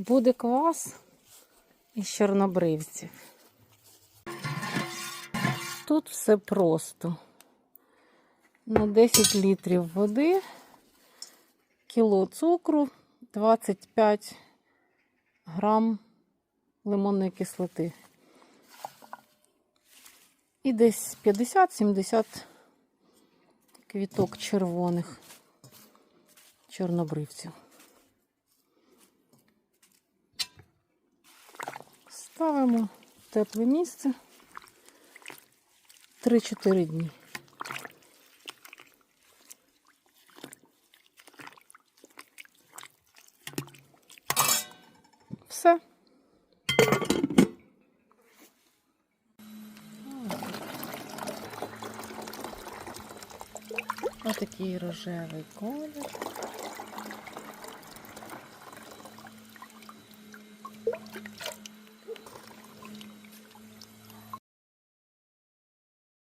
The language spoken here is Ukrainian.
буде квас із чорнобривців. Тут все просто. На 10 літрів води, кіло цукру, 25 грам лимонної кислоти. І десь 50-70 квіток червоних чорнобривців. Ставимо в тепле місце 3-4 дні. Все. Отакий рожевий колір.